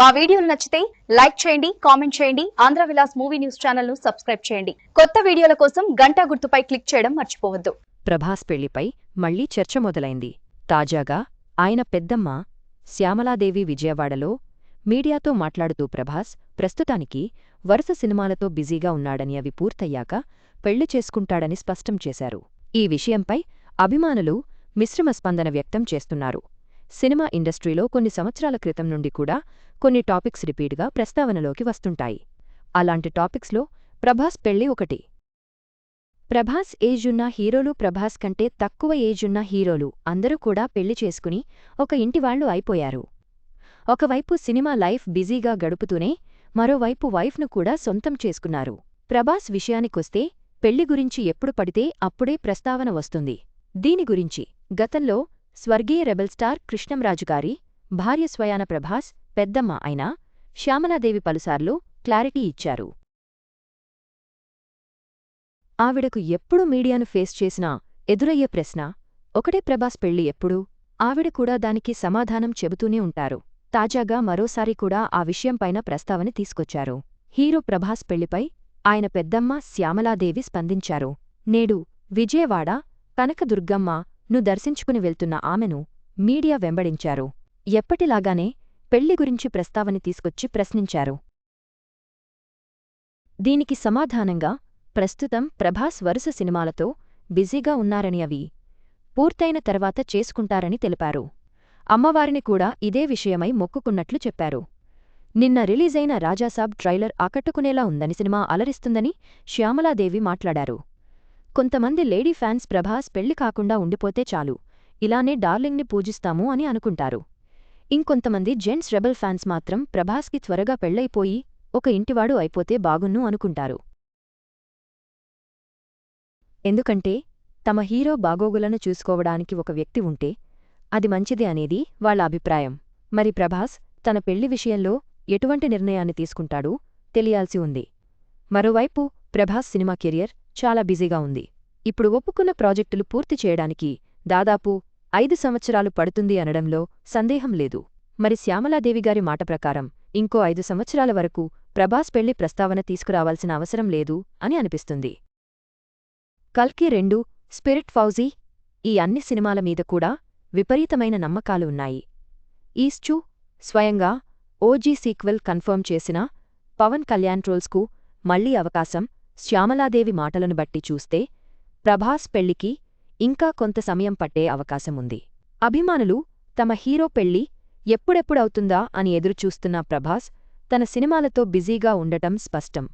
మా వీడియోలు నచ్చితే లైక్ చేయండి కామెంట్ చేయండి ఆంధ్ర విలాస్ మూవీ న్యూస్ ఛానల్ను సబ్స్క్రైబ్ చేయండి. కొత్త వీడియోల కోసం గంటా గుర్తుపై క్లిక్ చేయడం మర్చిపోవద్దు. ప్రభాస్ పెళ్ళిపై మళ్ళీ చర్చ మొదలైంది. తాజాగా ఆయన పెద్దమ్మ శ్యామలాదేవి విజయవాడలో మీడియాతో మాట్లాడుతూ ప్రభాస్ ప్రస్తుతానికి వరుస సినిమాలతో బిజీగా ఉన్నాడని అవి పూర్తయ్యాక పెళ్ళి చేసుకుంటాడని స్పష్టం చేశారు. ఈ విషయంపై అభిమానులు మిశ్రమ స్పందన వ్యక్తం చేస్తున్నారు. సినిమా ఇండస్ట్రీలో కొన్ని సంవత్సరాల క్రితం నుండి కూడా కొన్ని టాపిక్స్ రిపీట్గా ప్రస్తావనలోకి వస్తుంటాయి. అలాంటి టాపిక్స్లో ప్రభాస్ పెళ్ళి ఒకటి. ప్రభాస్ ఏజున్న హీరోలు ప్రభాస్ కంటే తక్కువ ఏజున్న హీరోలు అందరూ కూడా పెళ్ళి చేసుకుని ఒక ఇంటివాళ్ళు అయిపోయారు. ఒకవైపు సినిమా లైఫ్ బిజీగా గడుపుతూనే మరోవైపు వైఫ్ను కూడా సొంతం చేసుకున్నారు. ప్రభాస్ విషయానికొస్తే పెళ్ళి గురించి ఎప్పుడు పడితే అప్పుడే ప్రస్తావన వస్తుంది. దీని గురించి గతంలో స్వర్గీయ రెబెల్ స్టార్ కృష్ణంరాజుగారి భార్య స్వయాన ప్రభాస్ పెద్దమ్మ అయిన శ్యామలాదేవి పలుసార్లు క్లారిటీ ఇచ్చారు. ఆవిడకు ఎప్పుడు మీడియాను ఫేస్ చేసినా ఎదురయ్యే ప్రశ్న ఒకటే ప్రభాస్ పెళ్ళి ఎప్పుడు? ఆవిడ కూడా దానికి సమాధానం చెబుతూనే ఉంటారు. తాజాగా మరోసారి కూడా ఆ విషయంపైన ప్రస్తావన తీసుకొచ్చారు. హీరో ప్రభాస్ పెళ్ళిపై ఆయన పెద్దమ్మ శ్యామలాదేవి స్పందించారు. నేడు విజయవాడ కనకదుర్గమ్మ ను దర్శించుకుని వెళ్తున్న ఆమెను మీడియా వెంబడించారు. ఎప్పటిలాగానే పెళ్ళి గురించి ప్రస్తావన తీసుకొచ్చి ప్రశ్నించారు. దీనికి సమాధానంగా ప్రస్తుతం ప్రభాస్ వరుస సినిమాలతో బిజీగా ఉన్నారని అవి పూర్తయిన తర్వాత చేసుకుంటారని తెలిపారు. అమ్మవారిని కూడా ఇదే విషయమై మొక్కుకున్నట్లు చెప్పారు. నిన్న రిలీజైన రాజాసాబ్ ట్రైలర్ ఆకట్టుకునేలా ఉందని సినిమా అలరిస్తుందని శ్యామలాదేవి మాట్లాడారు. కొంతమంది లేడీ ఫ్యాన్స్ ప్రభాస్ పెళ్ళి కాకుండా ఉండిపోతే చాలు. ఇలానే డార్లింగ్ని పూజిస్తాము అని అనుకుంటారు. ఇంకొంతమంది జెంట్స్ రెబల్ ఫ్యాన్స్ మాత్రం ప్రభాస్కి త్వరగా పెళ్ళైపోయి ఒక ఇంటివాడు అయిపోతే బాగున్ను అనుకుంటారు. ఎందుకంటే తమ హీరో బాగోగులను చూసుకోవడానికి ఒక వ్యక్తి ఉంటే అది మంచిది అనేది వాళ్ళ అభిప్రాయం. మరి ప్రభాస్ తన పెళ్ళి విషయంలో ఎటువంటి నిర్ణయాన్ని తీసుకుంటాడూ తెలియాల్సి ఉంది. మరోవైపు ప్రభాస్ సినిమా కెరియర్ చాలా బిజీగా ఉంది. ఇప్పుడు ఒప్పుకున్న ప్రాజెక్టులు పూర్తి చేయడానికి దాదాపు ఐదు సంవత్సరాలు పడుతుంది అనడంలో సందేహం లేదు. మరి శ్యామలాదేవిగారి మాట ప్రకారం ఇంకో ఐదు సంవత్సరాల వరకు ప్రభాస్ పెళ్ళి ప్రస్తావన తీసుకురావాల్సిన అవసరం లేదు అని అనిపిస్తుంది. కల్కి రెండు స్పిరిట్ ఫౌజీ ఈ అన్ని సినిమాల మీద కూడా విపరీతమైన నమ్మకాలు ఉన్నాయి. ఈస్చూ స్వయంగా ఓజీ సీక్వెల్ కన్ఫర్మ్ చేసిన పవన్ కళ్యాణ్ ట్రోల్స్కు మళ్ళీ అవకాశం శ్యామలాదేవి మాటలను బట్టి చూస్తే ప్రభాస్ పెళ్ళికి ఇంకా కొంత సమయం పట్టే అవకాశముంది. అభిమానులు తమ హీరో పెళ్ళి ఎప్పుడెప్పుడవుతుందా అని ఎదురుచూస్తున్న ప్రభాస్ తన సినిమాలతో బిజీగా ఉండటం స్పష్టం.